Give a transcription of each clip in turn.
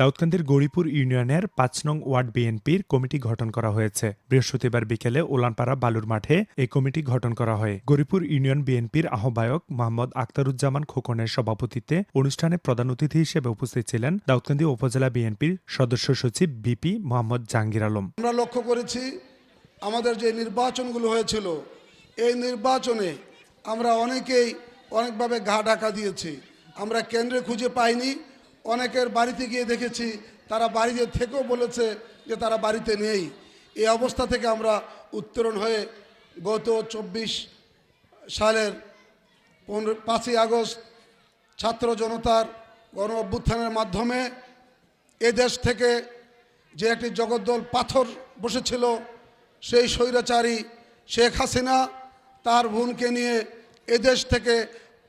দাউদকান্দির গৌরীপুর ইউনিয়নের পাঁচ নং ওয়ার্ড বিএনপির কমিটি গঠন করা হয়েছে। বৃহস্পতিবার বিকেলে ওলানপাড়া বালুর মাঠে এই কমিটি গঠন করা হয়। গৌরীপুর ইউনিয়ন বিএনপির আহ্বায়ক মোহাম্মদ আক্তারুজ্জামান খোকনের সভাপতিত্বে অনুষ্ঠানে প্রধান অতিথি হিসেবে উপস্থিত ছিলেন দাউদকান্দি উপজেলা বিএনপির সদস্য সচিব বিপি মোহাম্মদ জাহাঙ্গীর আলম। আমরা লক্ষ্য করেছি আমাদের যে নির্বাচনগুলো হয়েছিল, এই নির্বাচনে আমরা অনেকেই অনেকভাবে ঘা ঢাকা দিয়েছি। আমরা কেন্দ্রে খুঁজে পাইনি অনেকের বাড়িতে গিয়ে দেখেছি, তারা বাড়িতে থেকেও বলেছে যে তারা বাড়িতে নেই। এই অবস্থা থেকে আমরা উত্তরণ হয়ে গত চব্বিশ সালের পনেরো, পাঁচই আগস্ট ছাত্র জনতার গণ অভ্যুত্থানের মাধ্যমে এ দেশ থেকে যে একটি জগদ্দল পাথর বসেছিল, সেই স্বৈরাচারী শেখ হাসিনা তার বোনকে নিয়ে এদেশ থেকে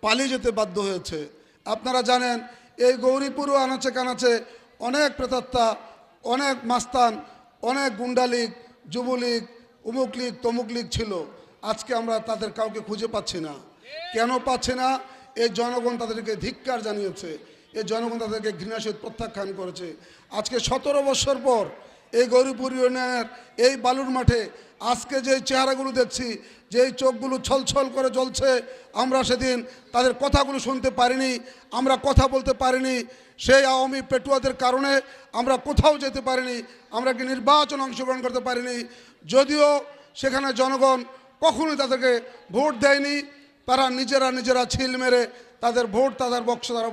পালিয়ে যেতে বাধ্য হয়েছে। আপনারা জানেন এই গৌরীপুরও আনাচে কানাচে অনেক প্রেতাত্মা অনেক মাস্তান, অনেক গুন্ডালিক যুবলীগ উমুক লীগ তমুক লীগ ছিল। আজকে আমরা তাদের কাউকে খুঁজে পাচ্ছি না। কেন পাচ্ছে না? এই জনগণ তাদেরকে ধিক্কার জানিয়েছে। এই জনগণ তাদেরকে ঘৃণাসীত প্রত্যাখ্যান করেছে। আজকে সতেরো বছর পর এই গৌরীপুর ইউনিয়নের এই বালুর মাঠে আজকে যে চেহারাগুলো দেখছি যেই চোখগুলো ছলছল করে জ্বলছে, আমরা সেদিন তাদের কথাগুলো শুনতে পারিনি, আমরা কথা বলতে পারিনি, সেই আওয়ামী পেটুয়াদের কারণে আমরা কোথাও যেতে পারিনি, আমরা কি নির্বাচন অংশগ্রহণ করতে পারিনি। যদিও সেখানে জনগণ কখনোই তাদেরকে ভোট দেয়নি, তারা নিজেরা নিজেরা ছিল মেরে তাদের ভোট, তাদের বক্স তারা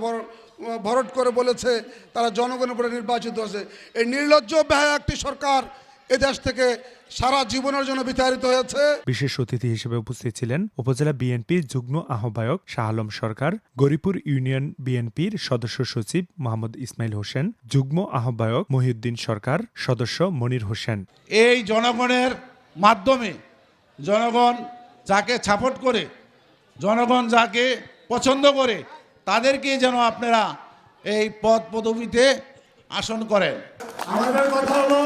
ভরট করে বলেছে তারা জনগণের উপরে নির্বাচিত হয়েছে। এই নির্লজ্জ ব্যয় একটি সরকার এ দেশ থেকে সারা জীবনের জন্য বিতাড়িত হয়েছে। বিশেষ অতিথি হিসেবে উপস্থিত ছিলেন উপজেলা বিএনপির যুগ্ম আহ্বায়ক শাহ আলম সরকার গরিপুর ইউনিয়ন বিএনপির সদস্য সচিব মোহাম্মদ ইসমাইল হোসেন যুগ্ম আহ্বায়ক মহিউদ্দিন সরকার সদস্য মনির হোসেন। এই জনগণের মাধ্যমে জনগণ যাকে সাপোর্ট করে জনগণ যাকে পছন্দ করে তাদেরকে যেন আপনারা এই পদ পদবিতে আসন করেন। আমাদের কথা হলো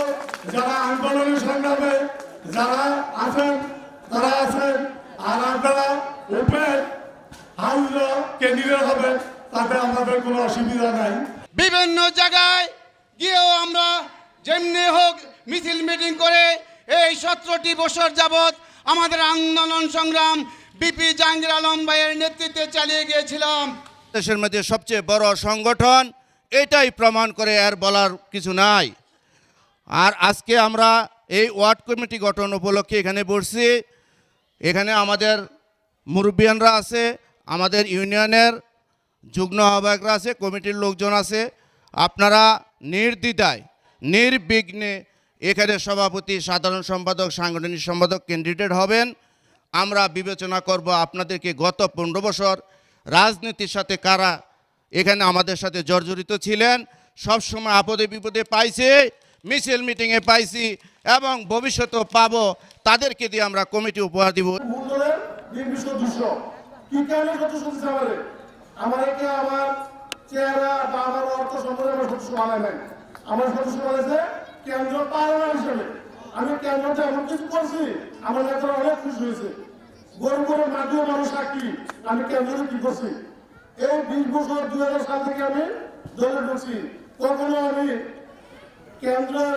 যারা আন্দোলনের সংগ্রামে যারা আছেন তারা আছেন আর আপনারা ওপেন হাউস ক্যান্ডিডেট হবেন তাতে আমাদের কোনো অসুবিধা নাই। বিভিন্ন জায়গায় গিয়েও আমরা যেমনি হোক মিছিল মিটিং করে এই সতেরোটি বছর যাবৎ আমাদের আন্দোলন সংগ্রাম বিপি জাহাঙ্গীর আলম ভাইয়ের নেতৃত্বে চালিয়ে গিয়েছিলাম। দেশের মধ্যে সবচেয়ে বড় সংগঠন, এটাই প্রমাণ করে আর বলার কিছু নাই। আর আজকে আমরা এই ওয়ার্ড কমিটি গঠন উপলক্ষে এখানে বসছি। এখানে আমাদের মুরব্বিয়ানরা আছে, আমাদের ইউনিয়নের যুগ্ম আহ্বায়করা আছে, কমিটির লোকজন আছে। আপনারা নির্দ্বিধায়, নির্বিঘ্নে এখানে সভাপতি, সাধারণ সম্পাদক, সাংগঠনিক সম্পাদক ক্যান্ডিডেট হবেন। আমরা বিবেচনা করব আপনাদেরকে গত পনেরো বছর রাজনীতির সাথে কারা এখানে আমাদের সাথে জর্জরিত ছিলেন, সব সময় আপদে বিপদে পাইছি, মিছিল মিটিংয়ে পাইছি এবং ভবিষ্যতেও পাবো, তাদেরকে দিয়ে আমরা কমিটি উপহার দিব। আমারে কেন্দ্র পার্লামেন্ট কেন্দ্রটা এমন কিছু করছি, আমার অনেক খুশি হয়েছে। গরম গরম মাধ্যমে মানুষ সাক্ষী আমি কেন্দ্রে কি করছি? এই বিশ বছর দুই হাজার সাল থেকে আমি দলে ঢুকছি। কখনো আমি কেন্দ্রের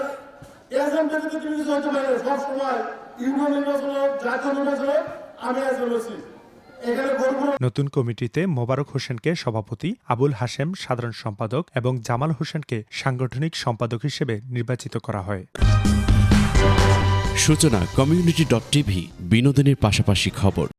এজেন্ট ব্যতীত কিছু কিছু হতে পারে সব সময় ইউনিয়ন নির্বাচন হোক, জাতীয় নির্বাচন হোক, আমি এজেন্ট হয়েছি নতুন কমিটিতে মোবারক হোসেনকে সভাপতি আবুল হাশেম সাধারণ সম্পাদক এবং জামাল হোসেনকে সাংগঠনিক সম্পাদক হিসেবে নির্বাচিত করা হয়। সূচনা কমিউনিটি ডট টিভি বিনোদনের পাশাপাশি খবর।